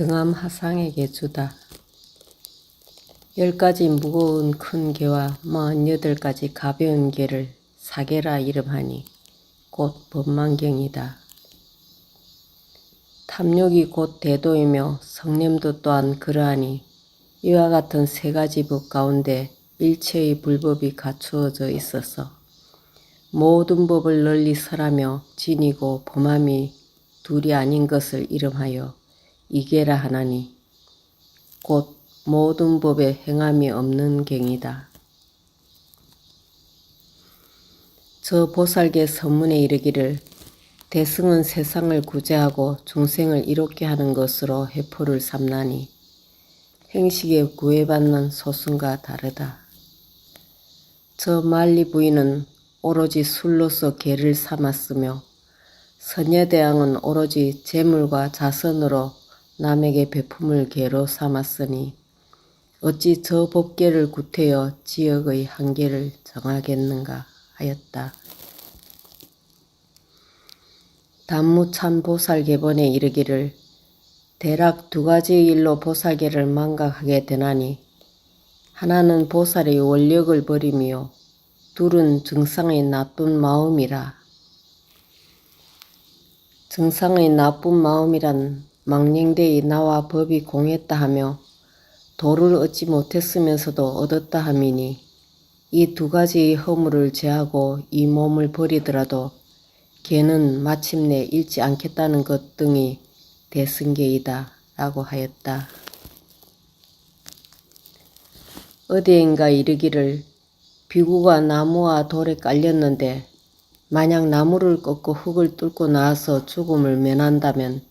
등암 하상에게 주다. 열 가지 무거운 큰 개와 마흔여덟 가지 가벼운 개를 사개라 이름하니 곧 법망경이다. 탐욕이 곧 대도이며 성냄도 또한 그러하니 이와 같은 세 가지 법 가운데 일체의 불법이 갖추어져 있어서 모든 법을 널리 설하며 지니고 범함이 둘이 아닌 것을 이름하여 이계라 하나니 곧 모든 법에 행함이 없는 갱이다. 저 보살계 선문에 이르기를 대승은 세상을 구제하고 중생을 이롭게 하는 것으로 해포를 삼나니 행식에 구애받는 소승과 다르다. 저 만리 부인은 오로지 술로서 개를 삼았으며 선녀대왕은 오로지 재물과 자선으로 남에게 베품을 개로 삼았으니 어찌 저 법계를 구태여 지역의 한계를 정하겠는가 하였다. 단무참 보살계본에 이르기를 대략 두 가지 일로 보살계를 망각하게 되나니 하나는 보살의 원력을 버리며 둘은 증상의 나쁜 마음이라. 증상의 나쁜 마음이란 망령되이 나와 법이 공했다 하며 도를 얻지 못했으면서도 얻었다 함이니 이 두 가지의 허물을 제하고 이 몸을 버리더라도 개는 마침내 잃지 않겠다는 것 등이 대승계이다 라고 하였다. 어디엔가 이르기를 비구가 나무와 돌에 깔렸는데 만약 나무를 꺾고 흙을 뚫고 나와서 죽음을 면한다면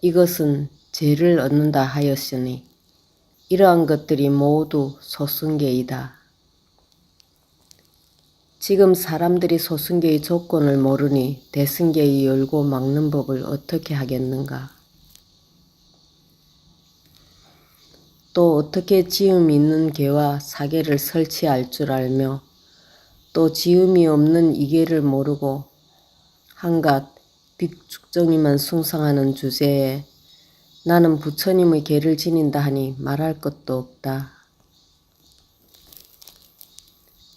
이것은 죄를 얻는다 하였으니 이러한 것들이 모두 소승계이다. 지금 사람들이 소승계의 조건을 모르니 대승계의 열고 막는 법을 어떻게 하겠는가? 또 어떻게 지음이 있는 개와 사계를 설치할 줄 알며 또 지음이 없는 이계를 모르고 한갓 빅축정이만 숭상하는 주제에 나는 부처님의 계를 지닌다 하니 말할 것도 없다.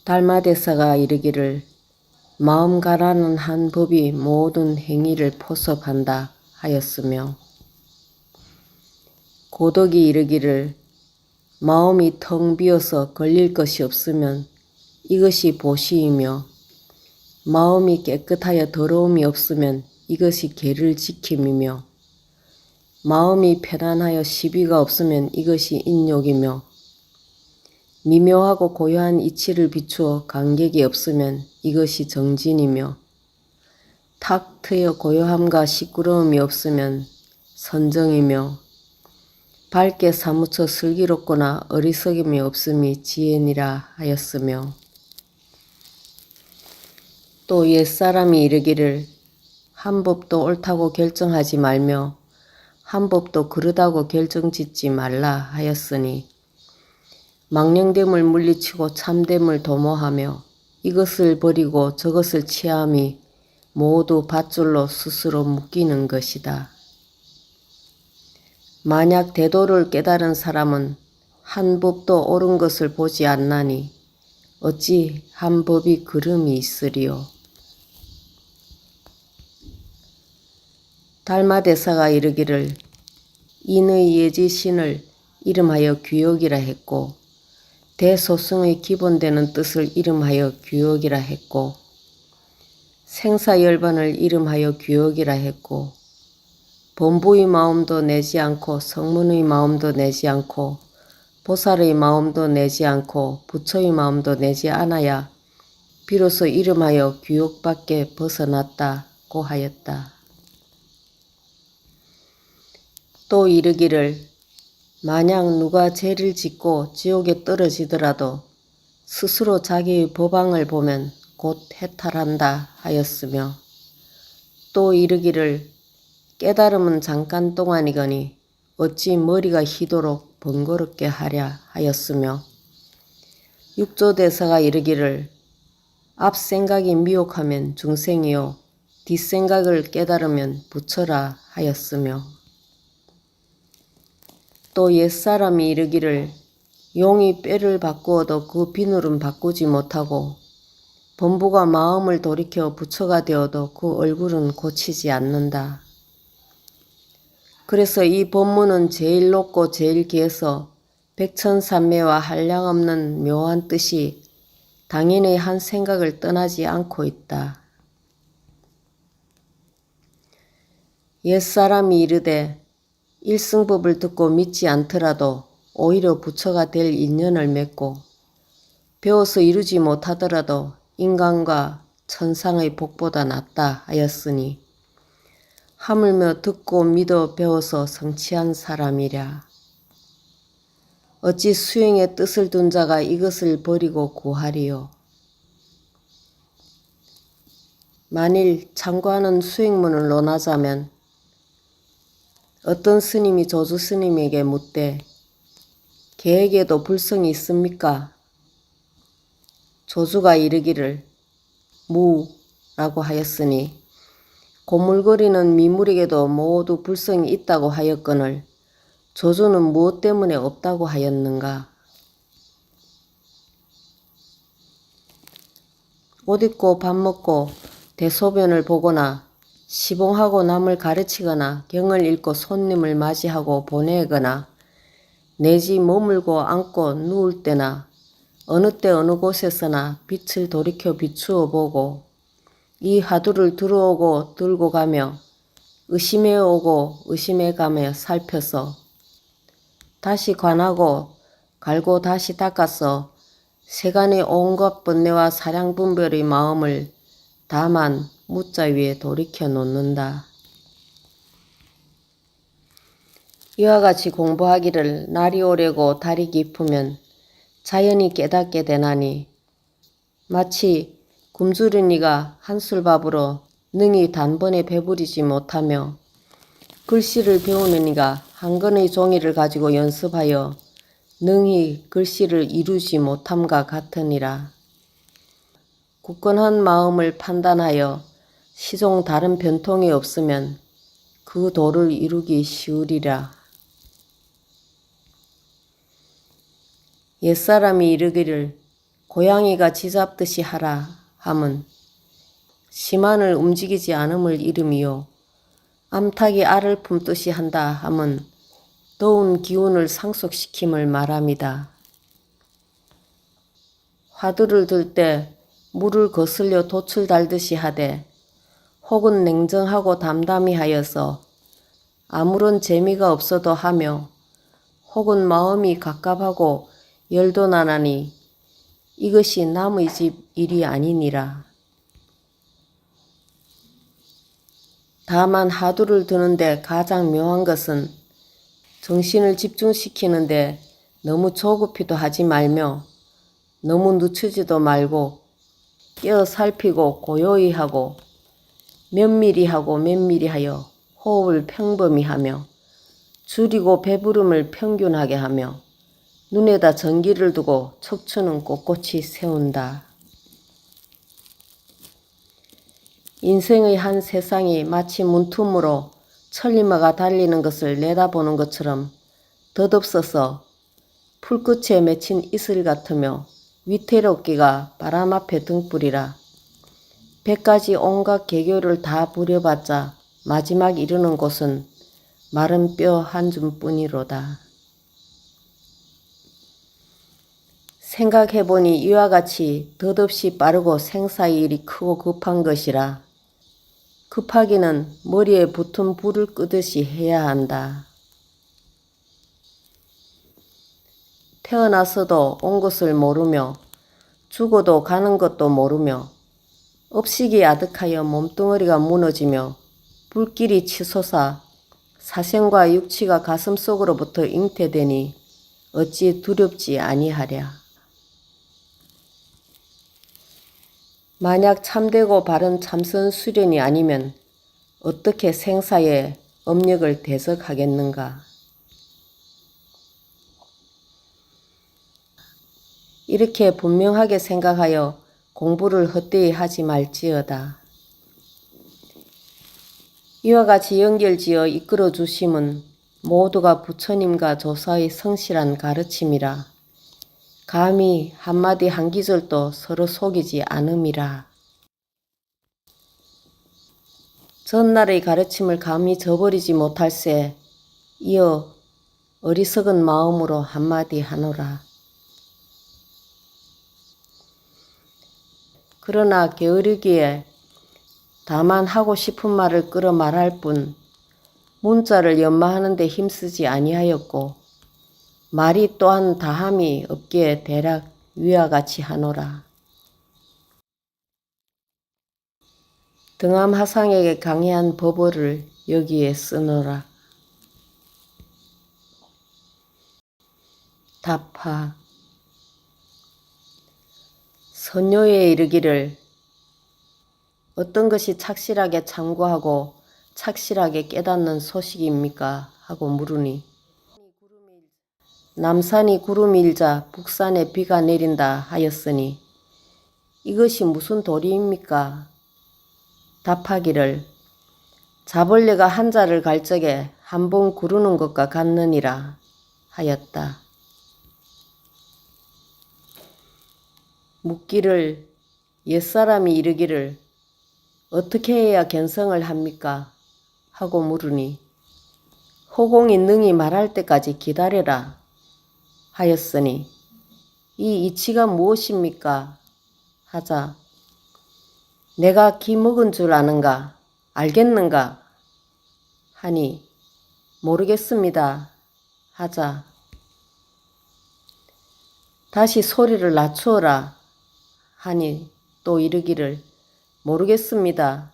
달마대사가 이르기를 마음 가라는 한 법이 모든 행위를 포섭한다 하였으며 고덕이 이르기를 마음이 텅 비어서 걸릴 것이 없으면 이것이 보시이며 마음이 깨끗하여 더러움이 없으면 이것이 계를 지킴이며 마음이 편안하여 시비가 없으면 이것이 인욕이며 미묘하고 고요한 이치를 비추어 간격이 없으면 이것이 정진이며 탁 트여 고요함과 시끄러움이 없으면 선정이며 밝게 사무쳐 슬기롭거나 어리석임이 없음이 지혜니라 하였으며 또 옛사람이 이르기를 한 법도 옳다고 결정하지 말며 한 법도 그르다고 결정짓지 말라 하였으니 망령됨을 물리치고 참됨을 도모하며 이것을 버리고 저것을 취함이 모두 밧줄로 스스로 묶이는 것이다. 만약 대도를 깨달은 사람은 한 법도 옳은 것을 보지 않나니 어찌 한 법이 그름이 있으리요. 달마대사가 이르기를 인의 예지 신을 이름하여 규욕이라 했고 대소승의 기본되는 뜻을 이름하여 규욕이라 했고 생사열반을 이름하여 규욕이라 했고 본부의 마음도 내지 않고 성문의 마음도 내지 않고 보살의 마음도 내지 않고 부처의 마음도 내지 않아야 비로소 이름하여 규욕밖에 벗어났다고 하였다. 또 이르기를 만약 누가 죄를 짓고 지옥에 떨어지더라도 스스로 자기의 법왕을 보면 곧 해탈한다 하였으며 또 이르기를 깨달음은 잠깐 동안이거니 어찌 머리가 희도록 번거롭게 하랴 하였으며 육조대사가 이르기를 앞 생각이 미혹하면 중생이요 뒷 생각을 깨달으면 부처라 하였으며 또 옛사람이 이르기를 용이 뼈를 바꾸어도 그 비늘은 바꾸지 못하고 범부가 마음을 돌이켜 부처가 되어도 그 얼굴은 고치지 않는다. 그래서 이 법문은 제일 높고 제일 기해서 백천삼매와 한량없는 묘한 뜻이 당인의 한 생각을 떠나지 않고 있다. 옛사람이 이르되 일승법을 듣고 믿지 않더라도 오히려 부처가 될 인연을 맺고 배워서 이루지 못하더라도 인간과 천상의 복보다 낫다 하였으니 하물며 듣고 믿어 배워서 성취한 사람이랴. 어찌 수행의 뜻을 둔 자가 이것을 버리고 구하리요. 만일 참고하는 수행문을 논하자면 어떤 스님이 조주 스님에게 묻되 개에게도 불성이 있습니까? 조주가 이르기를 무라고 하였으니 고물거리는 미물에게도 모두 불성이 있다고 하였거늘 조주는 무엇 때문에 없다고 하였는가? 옷 입고 밥 먹고 대소변을 보거나 시봉하고 남을 가르치거나 경을 읽고 손님을 맞이하고 보내거나 내지 머물고 앉고 누울 때나 어느 때 어느 곳에서나 빛을 돌이켜 비추어 보고 이 화두를 들어오고 들고 가며 의심해 오고 의심해 가며 살펴서 다시 관하고 갈고 다시 닦아서 세간의 온갖 번뇌와 사량 분별의 마음을 다만 무자 위에 돌이켜 놓는다. 이와 같이 공부하기를 날이 오래고 달이 깊으면 자연히 깨닫게 되나니 마치 굶주린이가 한술밥으로 능히 단번에 배부리지 못하며 글씨를 배우는 이가 한 권의 종이를 가지고 연습하여 능히 글씨를 이루지 못함과 같으니라. 굳건한 마음을 판단하여 시종 다른 변통이 없으면 그 도를 이루기 쉬우리라. 옛사람이 이르기를 고양이가 쥐잡듯이 하라 함은 심한을 움직이지 않음을 이름이요. 암탉이 알을 품듯이 한다 함은 더운 기운을 상속시킴을 말합니다. 화두를 들 때 물을 거슬려 돛을 달듯이 하되 혹은 냉정하고 담담히 하여서 아무런 재미가 없어도 하며 혹은 마음이 갑갑하고 열도 나나니 이것이 남의 집 일이 아니니라. 다만 하두를 드는데 가장 묘한 것은 정신을 집중시키는데 너무 조급히도 하지 말며 너무 늦추지도 말고 깨어 살피고 고요히 하고 면밀히 하고 면밀히 하여 호흡을 평범히 하며 줄이고 배부름을 평균하게 하며 눈에다 전기를 두고 척추는 꼿꼿이 세운다. 인생의 한 세상이 마치 문틈으로 천리마가 달리는 것을 내다보는 것처럼 덧없어서 풀끝에 맺힌 이슬 같으며 위태롭기가 바람 앞에 등불이라 백가지 온갖 개교를 다 부려봤자 마지막 이르는 곳은 마른 뼈 한 줌뿐이로다. 생각해보니 이와 같이 덧없이 빠르고 생사의 일이 크고 급한 것이라 급하기는 머리에 붙은 불을 끄듯이 해야 한다. 태어나서도 온 것을 모르며 죽어도 가는 것도 모르며 업식이 아득하여 몸뚱어리가 무너지며 불길이 치솟아 사생과 육치가 가슴 속으로부터 잉태되니 어찌 두렵지 아니하랴. 만약 참되고 바른 참선 수련이 아니면 어떻게 생사에 업력을 대석하겠는가? 이렇게 분명하게 생각하여 공부를 헛되이 하지 말지어다. 이와 같이 연결지어 이끌어 주심은 모두가 부처님과 조사의 성실한 가르침이라. 감히 한마디 한 기절도 서로 속이지 않음이라. 전날의 가르침을 감히 저버리지 못할세 이어 어리석은 마음으로 한마디 하노라. 그러나 게으르기에 다만 하고 싶은 말을 끌어 말할 뿐 문자를 연마하는 데 힘쓰지 아니하였고 말이 또한 다함이 없기에 대략 위와 같이 하노라. 등암 하상에게 강해한 법어를 여기에 쓰노라. 답하 선녀에 이르기를 어떤 것이 착실하게 참고하고 착실하게 깨닫는 소식입니까? 하고 물으니 남산이 구름이 일자 북산에 비가 내린다 하였으니 이것이 무슨 도리입니까? 답하기를 자벌레가 한자를 갈 적에 한 번 구르는 것과 같느니라 하였다. 묻기를 옛사람이 이르기를 어떻게 해야 견성을 합니까? 하고 물으니 호공이 능히 말할 때까지 기다려라 하였으니 이 이치가 무엇입니까? 하자 내가 기 먹은 줄 아는가? 알겠는가? 하니 모르겠습니다. 하자 다시 소리를 낮추어라 하니 또 이르기를 모르겠습니다.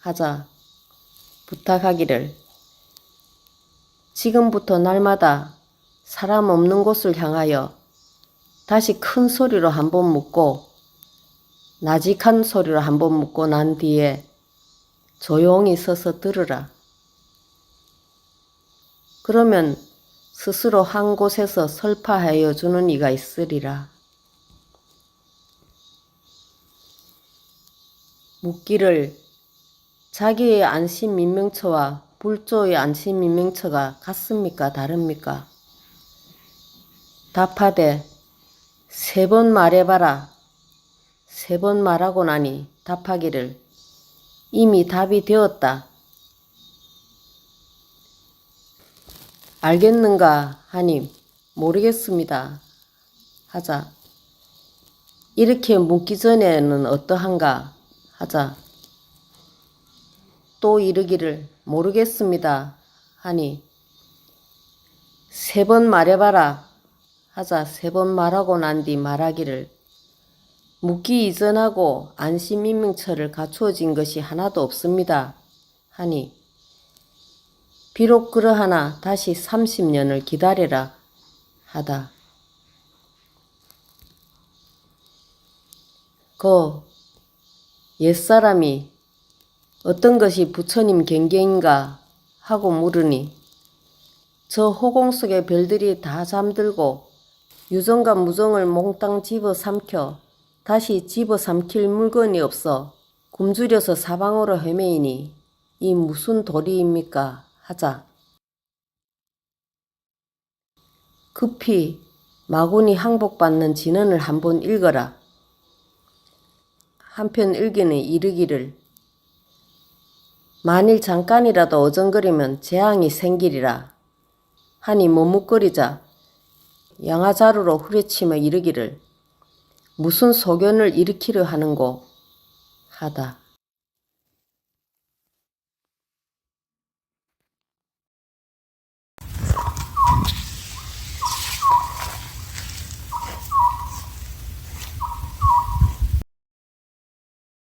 하자 부탁하기를 지금부터 날마다 사람 없는 곳을 향하여 다시 큰 소리로 한 번 묻고 나직한 소리로 한 번 묻고 난 뒤에 조용히 서서 들으라. 그러면 스스로 한 곳에서 설파하여 주는 이가 있으리라. 묻기를 자기의 안심 민명처와 불조의 안심 민명처가 같습니까? 다릅니까? 답하되 세 번 말해봐라. 세 번 말하고 나니 답하기를 이미 답이 되었다. 알겠는가 하니 모르겠습니다. 하자. 이렇게 묻기 전에는 어떠한가 하자. 또 이르기를 모르겠습니다. 하니 세 번 말해봐라. 하자 세 번 말하고 난 뒤 말하기를 묻기 이전하고 안심민명처를 갖추어진 것이 하나도 없습니다. 하니 비록 그러하나 다시 30년을 기다려라 하다. 그 옛사람이 어떤 것이 부처님 경계인가 하고 물으니 저 호공 속의 별들이 다 잠들고 유정과 무정을 몽땅 집어 삼켜 다시 집어 삼킬 물건이 없어 굶주려서 사방으로 헤매이니 이 무슨 도리입니까? 하자. 급히 마군이 항복받는 진언을 한번 읽어라. 한편 일기는 이르기를 만일 잠깐이라도 어정거리면 재앙이 생기리라 하니 머뭇거리자 양아자루로 후려치며 이르기를 무슨 소견을 일으키려 하는고 하다.